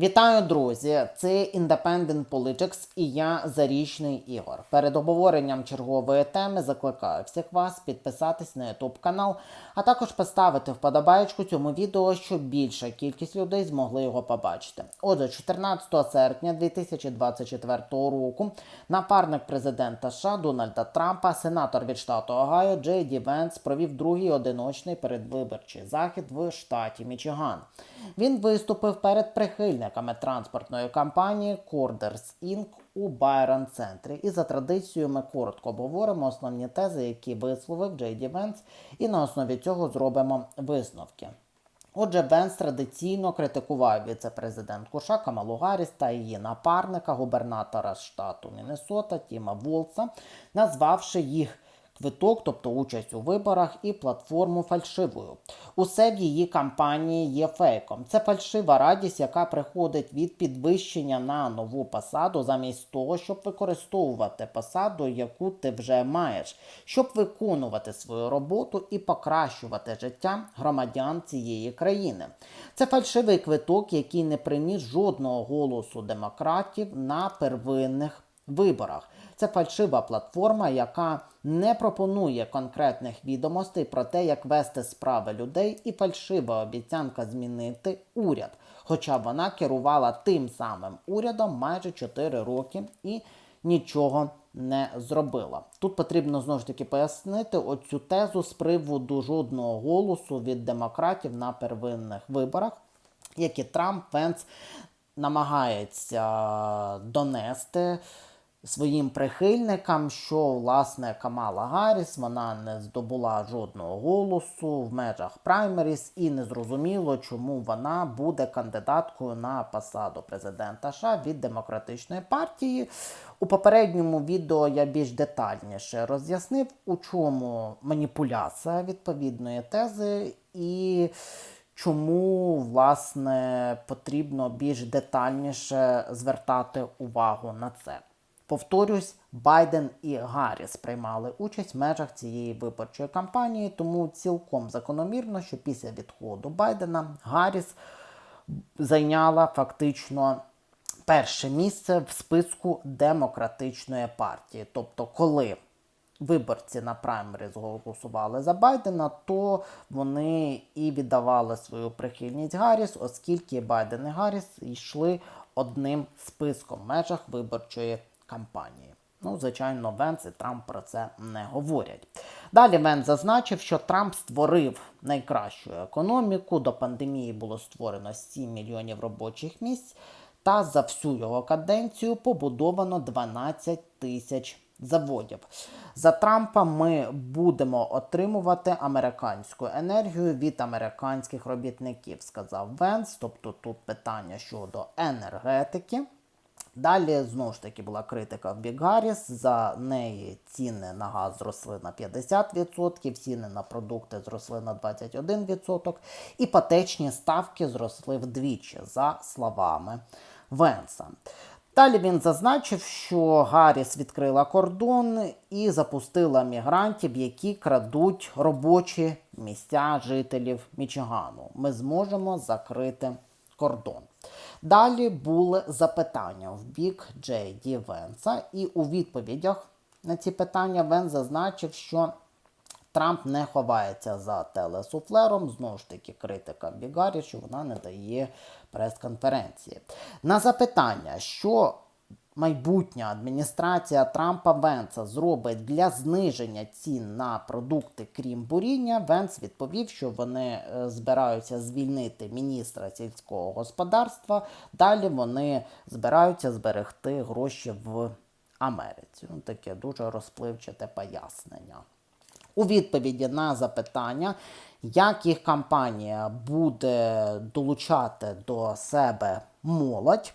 Вітаю, друзі! Це Independent Politics і я Зарічний Ігор. Перед обговоренням чергової теми закликаю всіх вас підписатись на YouTube канал, а також поставити вподобайку цьому відео, щоб більша кількість людей змогли його побачити. Отже, 14 серпня 2024 року напарник президента США Дональда Трампа, сенатор від штату Огайо Джей Ді Венс провів другий одиночний передвиборчий захід в штаті Мічиган. Він виступив перед прихильниками транспортної компанії Corders Inc. у Байрон центрі. І за традицією ми коротко обговоримо основні тези, які висловив Джей Ді Венс, і на основі цього зробимо висновки. Отже, Венс традиційно критикував віце-президентку США Камалу Гарріс та її напарника, губернатора штату Міннесота Тіма Волса, назвавши їх квиток, тобто участь у виборах, і платформу фальшивою. Усе в її кампанії є фейком. Це фальшива радість, яка приходить від підвищення на нову посаду, замість того, щоб використовувати посаду, яку ти вже маєш, щоб виконувати свою роботу і покращувати життя громадян цієї країни. Це фальшивий квиток, який не приніс жодного голосу демократів на первинних виборах. Це фальшива платформа, яка не пропонує конкретних відомостей про те, як вести справи людей, і фальшива обіцянка змінити уряд. Хоча вона керувала тим самим урядом майже 4 роки і нічого не зробила. Тут потрібно знову ж таки пояснити оцю тезу з приводу жодного голосу від демократів на первинних виборах, які Трамп Венс намагається донести своїм прихильникам, що власне Камала Гарріс вона не здобула жодного голосу в межах праймеріс і не зрозуміло, чому вона буде кандидаткою на посаду президента США від демократичної партії. У попередньому відео я більш детальніше роз'яснив, у чому маніпуляція відповідної тези і. Чому власне потрібно більш детальніше звертати увагу на це? Повторюсь, Байден і Гарріс приймали участь в межах цієї виборчої кампанії, тому цілком закономірно, що після відходу Байдена Гарріс зайняла фактично перше місце в списку демократичної партії. Тобто, коли виборці на праймеріз голосували за Байдена, то вони і віддавали свою прихильність Гарріс, оскільки Байден і Гарріс йшли одним списком в межах виборчої кампанії. Ну, звичайно, Венс і Трамп про це не говорять. Далі Венс зазначив, що Трамп створив найкращу економіку. До пандемії було створено 7 мільйонів робочих місць, та за всю його каденцію побудовано 12 тисяч заводів. За Трампа ми будемо отримувати американську енергію від американських робітників, сказав Венс. Тобто тут питання щодо енергетики. Далі знову ж таки була критика в Бік Гарріс. За неї ціни на газ зросли на 50%, ціни на продукти зросли на 21%, іпотечні ставки зросли вдвічі, за словами Венса. Далі він зазначив, що Гарріс відкрила кордон і запустила мігрантів, які крадуть робочі місця жителів Мічигану. Ми зможемо закрити кордон. Далі були запитання в бік Джей Ді Венса, і у відповідях на ці питання Венс зазначив, що Трамп не ховається за телесуфлером. Знову ж таки, критика Бігарі, що вона не дає прес-конференції. На запитання, що майбутня адміністрація Трампа Венса зробить для зниження цін на продукти, крім буріння, Венс відповів, що вони е, збираються звільнити міністра сільського господарства. Далі вони збираються зберегти гроші в Америці. Ну, таке дуже розпливчате пояснення. У відповіді на запитання, як їх компанія буде долучати до себе молодь,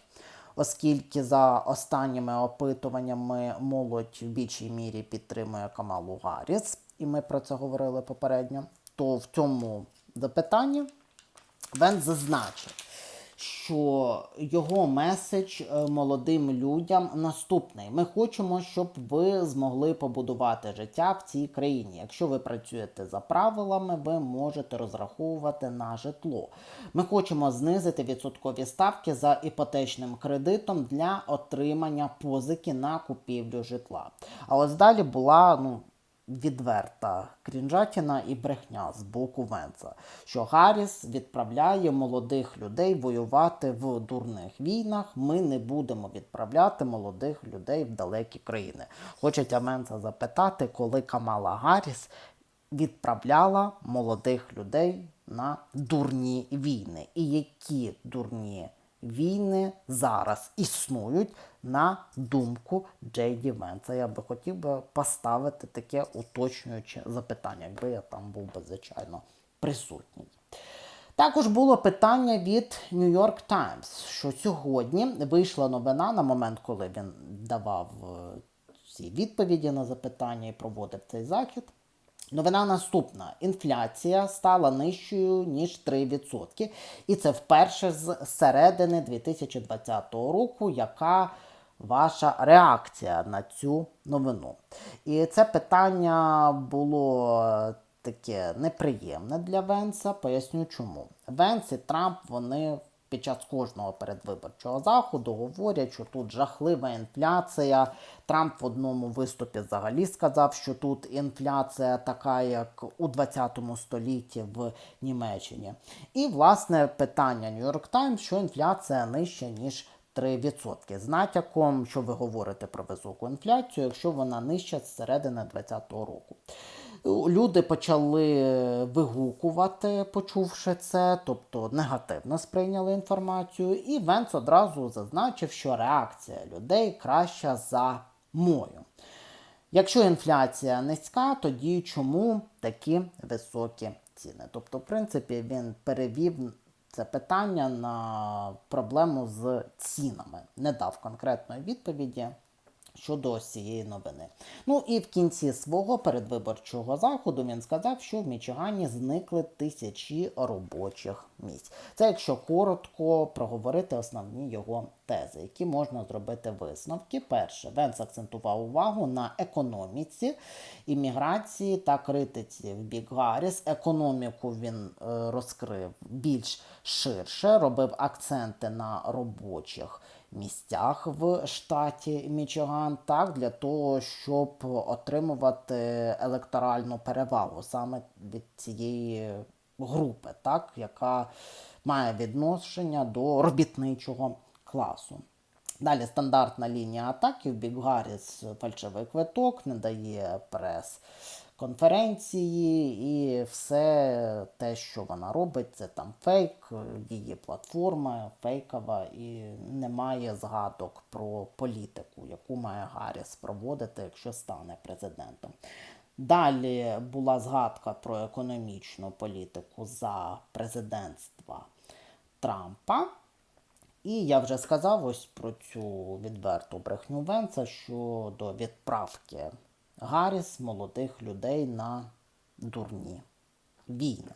оскільки за останніми опитуваннями молодь в більшій мірі підтримує Камалу Гарріс, і ми про це говорили попередньо, то в цьому запитанні Вен зазначив, що його меседж е, молодим людям наступний. Ми хочемо, щоб ви змогли побудувати життя в цій країні. Якщо ви працюєте за правилами, ви можете розраховувати на житло. Ми хочемо знизити відсоткові ставки за іпотечним кредитом для отримання позики на купівлю житла. А ось далі була ну. Відверта крінжатіна і брехня з боку Венца, що Гарріс відправляє молодих людей воювати в дурних війнах. Ми не будемо відправляти молодих людей в далекі країни. Хочеться Венца запитати, коли Камала Гарріс відправляла молодих людей на дурні війни. І які дурні війни зараз існують на думку Джейді Венца. Я би хотів би поставити таке уточнююче запитання, якби я там був би, звичайно, присутній. Також було питання від New York Times, що сьогодні вийшла новина на момент, коли він давав е, ці відповіді на запитання і проводив цей захід. Новина наступна: інфляція стала нижчою ніж 3%. І це вперше з середини 2020 року, яка ваша реакція на цю новину. І це питання було таке неприємне для Венса. Поясню чому. Венс і Трамп вони під час кожного передвиборчого заходу говорять, що тут жахлива інфляція. Трамп в одному виступі взагалі сказав, що тут інфляція така, як у 20 столітті в Німеччині. І власне питання York Times, що інфляція нижча ніж 3%. З натяком, що ви говорите про високу інфляцію, якщо вона нижча з середини 2020 року. Люди почали вигукувати, почувши це, тобто негативно сприйняли інформацію, і Венц одразу зазначив, що реакція людей краща за мою. Якщо інфляція низька, тоді чому такі високі ціни? Тобто, в принципі, він перевів це питання на проблему з цінами, не дав конкретної відповіді щодо цієї новини. Ну і в кінці свого передвиборчого заходу він сказав, що в Мічигані зникли тисячі робочих місць. Це якщо коротко проговорити основні його тези, які можна зробити висновки. Перше, Венс акцентував увагу на економіці, імміграції та критиці в бік Гарріс. Економіку він е, розкрив більш ширше, робив акценти на робочих місцях в штаті Мічиган, так для того, щоб отримувати електоральну перевагу саме від цієї групи, так, яка має відношення до робітничого класу. Далі стандартна лінія атаки. Бік Гарріс фальшивий квиток, не дає прес конференції, і все те, що вона робить, це там фейк, її платформа фейкова, і немає згадок про політику, яку має Гарріс проводити, якщо стане президентом. Далі була згадка про економічну політику за президентства Трампа. І я вже сказав ось про цю відверту брехню Венца щодо відправки Гарріс молодих людей на дурні війни.